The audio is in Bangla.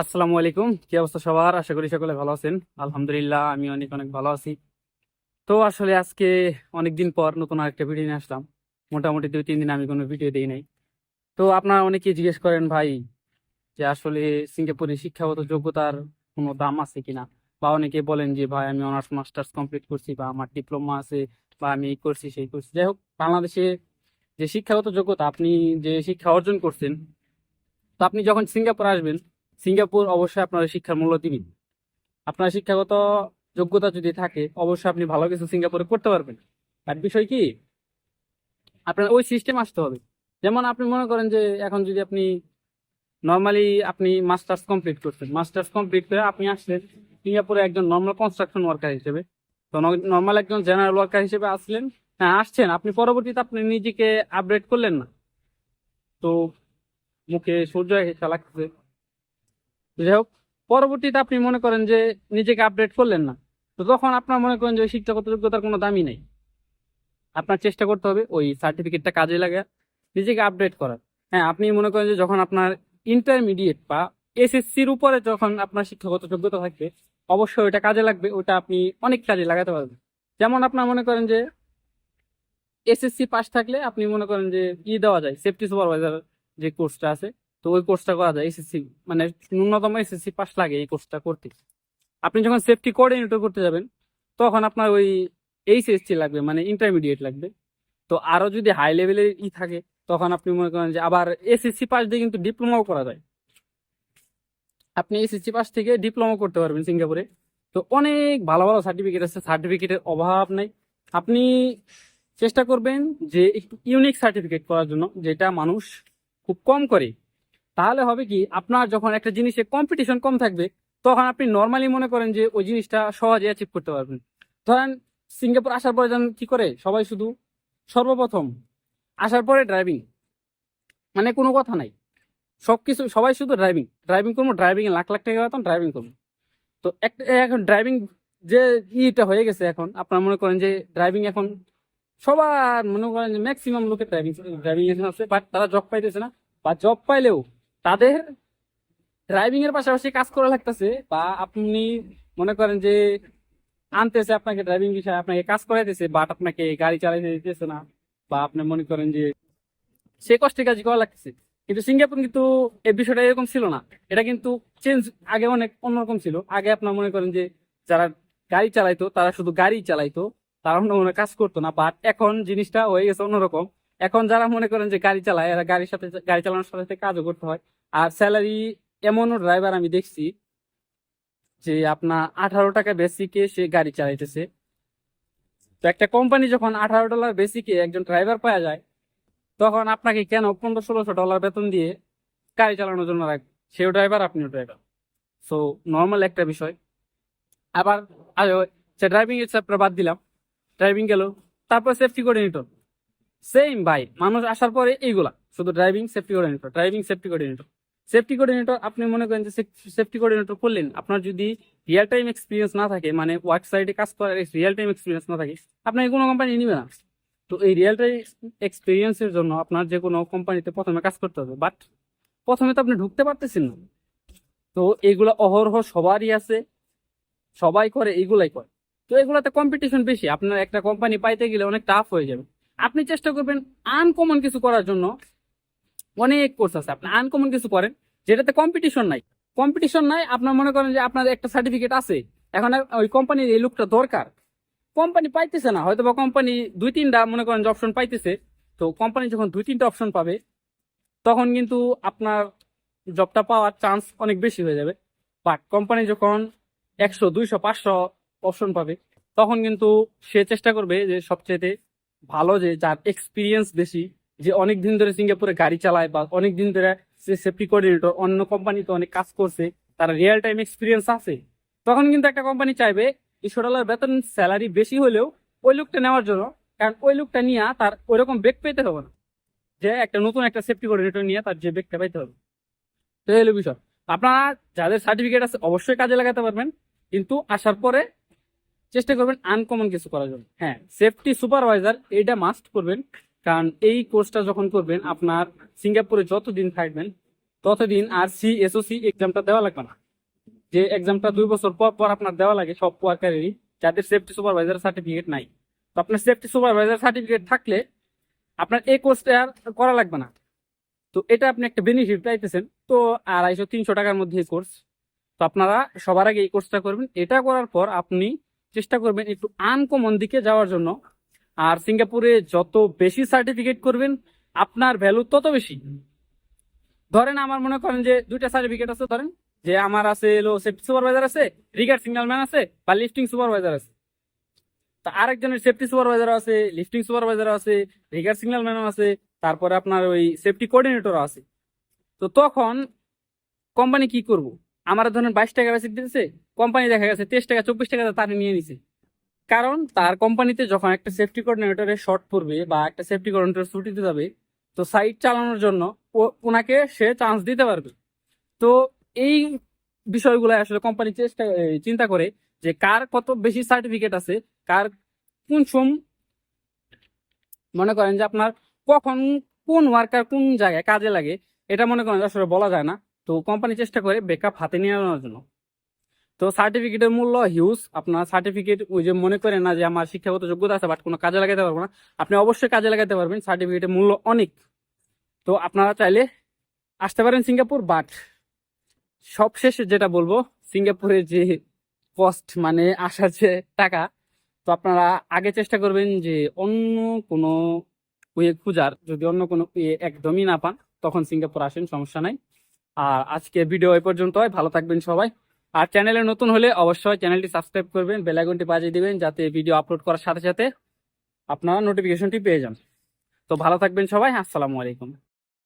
আসসালামু আলাইকুম। কি অবস্থা সবার? আশা করি সকলে ভালো আছেন। আলহামদুলিল্লাহ, আমি অনেক অনেক ভালো আছি। তো আসলে আজকে অনেকদিন পর নতুন আরেকটা ভিডিও নিয়ে আসলাম। মোটামুটি দুই, তিন দিন আমি কোনো ভিডিও দিই নাই। তো আপনারা অনেকেই জিজ্ঞেস করেন, ভাই, যে আসলে সিঙ্গাপুরে শিক্ষাগত যোগ্যতার কোনো দাম আছে কিনা? বা অনেকে বলেন যে, ভাই, আমি অনার্স, মাস্টার্স কমপ্লিট করছি বা আমার ডিপ্লোমা আছে বা আমি এই করছি, সেই করছি। যাই হোক, বাংলাদেশে যে শিক্ষাগত যোগ্যতা, আপনি যে শিক্ষা অর্জন করছেন, তো আপনি যখন সিঙ্গাপুর আসবেন সিঙ্গাপুর অবশ্যই আপনার শিক্ষার মূল্য দিবেন। আপনার শিক্ষাগত যোগ্যতা যদি থাকে, অবশ্যই আপনি ভালো কিছু সিঙ্গাপুরে করতে পারবেন। আর বিষয় কি, আপনার ওই সিস্টেম আসতে হবে। যেমন আপনি মনে করেন যে, এখন যদি আপনি নর্মালি আপনি মাস্টার্স কমপ্লিট করছেন মাস্টার্স কমপ্লিট করে আপনি আসলেন, সিঙ্গাপুরে একজন নর্মাল কনস্ট্রাকশন ওয়ার্কার হিসেবে, তো নর্মাল একজন জেনারেল ওয়ার্কার হিসেবে আসলেন হ্যাঁ আসছেন, আপনি পরবর্তীতে আপনি নিজেকে আপডেট করলেন না। তো মুখে সূর্য হেসা লাগতেছে যাই হোক, পরবর্তীতে আপনি মনে করেন যে নিজেকে আপডেট করলেন না, তো তখন আপনার মনে করেন যে ওই শিক্ষাগত যোগ্যতার কোনো দামই নেই। আপনার চেষ্টা করতে হবে ওই সার্টিফিকেটটা কাজে লাগা নিজেকে আপডেট করার। হ্যাঁ আপনি মনে করেন যে যখন আপনার ইন্টারমিডিয়েট বা এসএসসির উপরে যখন আপনার শিক্ষাগত যোগ্যতা থাকবে, অবশ্যই ওইটা কাজে লাগবে ওটা আপনি অনেক কাজে লাগাতে পারবেন। যেমন আপনার মনে করেন যে এসএসসি পাস থাকলে আপনি মনে করেন যে ই দেওয়া যায় সেফটি সুপারভাইজার যে কোর্সটা আছে তো ওই কোর্সটা করা যায় এসএসসি মানে ন্যূনতম এসএসসি পাস লাগে এই কোর্সটা করতে। আপনি যখন সেফটি কোঅর্ডিনেটর করতে যাবেন, তখন আপনার ওই এইচএসসি লাগবে মানে ইন্টারমিডিয়েট লাগবে। তো আরও যদি হাই লেভেলের ই থাকে, তখন আপনি মনে করেন যে আবার এসএসসি পাস দিয়ে কিন্তু ডিপ্লোমাও করা যায়। আপনি এসএসসি পাস থেকে ডিপ্লোমা করতে পারবেন সিঙ্গাপুরে। তো অনেক ভালো ভালো সার্টিফিকেট আছে সার্টিফিকেটের অভাব নাই। আপনি চেষ্টা করবেন যে একটু ইউনিক সার্টিফিকেট করার জন্য, যেটা মানুষ খুব কম করে। তাহলে হবে কি, আপনার যখন একটা জিনিসে কম্পিটিশন কম থাকবে, তখন আপনি নর্মালি মনে করেন যে ওই জিনিসটা সহজে অ্যাচিভ করতে পারবেন। ধরেন, সিঙ্গাপুর আসার পরে যেন কি করে? সবাই শুধু সর্বপ্রথম আসার পরে ড্রাইভিং মানে কোনো কথা নাই। সব কিছু সবাই শুধু ড্রাইভিং ড্রাইভিং করব ড্রাইভিং লাখ লাখ টাকা বেতন ড্রাইভিং করব। তো একটা এখন ড্রাইভিং যে ইটা হয়ে গেছে এখন, আপনারা মনে করেন যে ড্রাইভিং এখন সবার মনে করেন যে ম্যাক্সিমাম লোকের ড্রাইভিং ড্রাইভিং আছে বাট তারা জব পাইতেছে না। বা জব পাইলেও তাদের ড্রাইভিং এর পাশাপাশি কাজ করা লাগতেছে বা আপনি মনে করেন যে আনতেছে আপনাকে ড্রাইভিং বিষয়ে, আপনাকে কাজ করাইতেছে বাট আপনাকে গাড়ি চালাইতে দিতেছে না বা আপনি মনে করেন যে সে কষ্টে কাজ করা লাগতেছে। কিন্তু সিঙ্গাপুর কিন্তু এই বিষয়টা এরকম ছিল না। এটা কিন্তু চেঞ্জ আগে অনেক অন্যরকম ছিল। আগে আপনার মনে করেন যে যারা গাড়ি চালাইতো, তারা শুধু গাড়ি চালাইতো, তারা অন্য কাজ করতো না। বাট এখন জিনিসটা হয়ে গেছে অন্যরকম। এখন যারা মনে করেন যে গাড়ি চালায়, এরা গাড়ির সাথে গাড়ি চালানোর সাথে সাথে কাজও করতে হয়। আর স্যালারি এমনও ড্রাইভার আমি দেখছি যে আপনার আঠারো টাকা বেসিকে সে গাড়ি চালাইতেছে। তো একটা কোম্পানি যখন আঠারো ডলার বেসিকে একজন ড্রাইভার পাওয়া যায়, তখন আপনাকে কেন পনেরো ষোলোশো ডলার বেতন দিয়ে গাড়ি চালানোর জন্য রাখবে? সেও ড্রাইভার আপনিও ড্রাইভার সো নর্মাল একটা বিষয়। আবার সে ড্রাইভিং এর বাদ দিলাম। ড্রাইভিং গেল, তারপর সেফটি কোঅর্ডিনেটর সেম ভাই। মানুষ আসার পরে এইগুলা। শুধু driving safety coordinator driving safety coordinator safety coordinator আপনি মনে করেন যে সেফটি কোঅর্ডিনেটর করলেন। আপনার যদি রিয়েল টাইম এক্সপিরিয়েন্স না থাকে মানে ওয়ার্ক সাইডে কাজ করার রিয়েল টাইম এক্সপিরিয়েন্স না থাকে, আপনাকে কোনো কোম্পানি নিবে না। তো এই রিয়েল টাইম এক্সপিরিয়েন্সের জন্য আপনার যে কোনো কোম্পানিতে প্রথমে কাজ করতে হবে। বাট প্রথমে তো আপনি ঢুকতে পারতেছেন না। তো এইগুলা অহরহ সবারই আছে। সবাই করে এইগুলাই করে। তো এগুলাতে কম্পিটিশন বেশি। আপনার একটা কোম্পানি পাইতে গেলে অনেক টাফ হয়ে যাবে। আপনি চেষ্টা করবেন আনকমন কিছু করার জন্য। অনেক কোর্স আছে, আপনি আনকমন কিছু করেন, যেটাতে কম্পিটিশন নাই। কম্পিটিশন নাই, আপনার মনে করেন যে আপনার একটা সার্টিফিকেট আছে, এখন ওই কোম্পানির এই লোকটা দরকার। কোম্পানি পাইতেছে না হয়তো বা কোম্পানি দুই তিনটা মনে করেন যে অপশন পাইতেছে, তো কোম্পানি যখন দুই তিনটা অপশন পাবে, তখন কিন্তু আপনার জবটা পাওয়ার চান্স অনেক বেশি হয়ে যাবে। বাট কোম্পানি যখন একশো, দুইশো, পাঁচশো অপশন পাবে, তখন কিন্তু সে চেষ্টা করবে যে সবচেয়ে ভালো যে যার এক্সপিরিয়েন্স বেশি, যে অনেক দিন ধরে সিঙ্গাপুরে গাড়ি চালায় বা অনেক দিন ধরে সে সেফটি কোঅর্ডিনেটর অন্য কোম্পানিতে অনেক কাজ করছে, তার রিয়েল টাইম এক্সপিরিয়েন্স আছে। তখন কিন্তু একটা কোম্পানি চাইবে দুশো ডলার বেতন স্যালারি বেশি হলেও ওই লোকটা নেওয়ার জন্য, কারণ ওই লোকটা নিয়ে তার ওইরকম বেগ পেতে হবে না। যে একটা নতুন একটা সেফটি কোঅর্ডিনেটর নিয়ে তার যে বেগটা পাইতে হবে। তো এই হলো বিষয়। আপনারা যাদের সার্টিফিকেট আছে অবশ্যই কাজে লাগাতে পারবেন, কিন্তু আসার পরে চেষ্টা করবেন আনকমন কিছু করার জন্য। হ্যাঁ সেফটি সুপারভাইজার এইটা মাস্ট করবেন। কারণ এই কোর্সটা যখন করবেন, আপনার সিঙ্গাপুরে যতদিন থাকবেন, ততদিন আর সি এসওসি এক্সামটা দেওয়া লাগবে না। যে এক্সামটা দুই বছর পর পর আপনার দেওয়া লাগে, সব ওয়ার্কারেরই যাদের সেফটি সুপারভাইজার সার্টিফিকেট নাই। তো আপনার সেফটি সুপারভাইজার সার্টিফিকেট থাকলে আপনার এই কোর্সটা আর করা লাগবে না। তো এটা আপনি একটা বেনিফিট পাইতেছেন। তো আড়াইশো, তিনশো টাকার মধ্যে এই কোর্স তো আপনারা সবার আগে এই কোর্সটা করবেন। এটা করার পর আপনি চেষ্টা করবেন একটু আনকমন দিকে যাওয়ার জন্য। আর সিঙ্গাপুরে যত বেশি সার্টিফিকেট করবেন, আপনার ভ্যালু তত বেশি। ধরেন আমার মনে করেন যে দুইটা সার্টিফিকেট আছে, ধরেন, যে আমার আছে এলো সেফটি সুপারভাইজার আছে রিগার সিগন্যাল ম্যান আছে, বা লিফটিং সুপারভাইজার আছে। তা আরেকজনের সেফটি সুপারভাইজার আছে লিফটিং সুপারভাইজার আছে রিগার সিগন্যাল ম্যান আছে, তারপরে আপনার ওই সেফটি কোঅর্ডিনেটর আছে। তো তখন কোম্পানি কি করব? আমার ধরেন বাইশ টাকা বেসিক দিতেছে কোম্পানি দেখা গেছে তেইশ টাকা, চব্বিশ টাকা তারা নিয়ে নিছে। কারণ তার কোম্পানিতে যখন একটা সেফটি কোঅর্ডিনেটরের শর্ট পড়বে বা একটা সেফটি কোঅর্ডিনেটর ছুটিতে যাবে, তো সাইট চালানোর জন্য ওনাকে সে চান্স দিতে পারবে। তো এই বিষয়গুলো আসলে কোম্পানি চেষ্টা চিন্তা করে যে কার কত বেশি সার্টিফিকেট আছে, কার কোন সম, মনে করেন যে আপনার কখন কোন ওয়ার্কার কোন জায়গায় কাজে লাগে, এটা মনে করেন আসলে বলা যায় না। তো কোম্পানি চেষ্টা করে বেকআপ হাতে নিয়ে আনার জন্য। তো সার্টিফিকেটের মূল্য হিউজ আপনার সার্টিফিকেট ওই যে মনে করেন না যে আমার শিক্ষাগত যোগ্যতা আছে বাট কোনো কাজে লাগাতে পারব না। আপনি অবশ্যই কাজে লাগাতে পারবেন। সার্টিফিকেটের মূল্য অনেক। তো আপনারা চাইলে আসতে পারেন সিঙ্গাপুর বাট সবশেষে যেটা বলব সিঙ্গাপুরের যে কস্ট মানে আসার যে টাকা, তো আপনারা আগে চেষ্টা করবেন যে অন্য কোনো ওয়ে খুঁজার। যদি অন্য কোনো ওয়ে একদমই না পান, তখন সিঙ্গাপুর আসেন, সমস্যা নাই। আর আজকে ভিডিও এই পর্যন্ত ভালো থাকবেন সবাই। আর চ্যানেলে নতুন হলে অবশ্যই চ্যানেলটি সাবস্ক্রাইব করবেন বেলাইকনটি বাজিয়ে দিবেন যাতে ভিডিও আপলোড করার সাথে সাথে আপনারা নোটিফিকেশনটি পেয়ে যান। তো ভালো থাকবেন সবাই, আসসালামু আলাইকুম।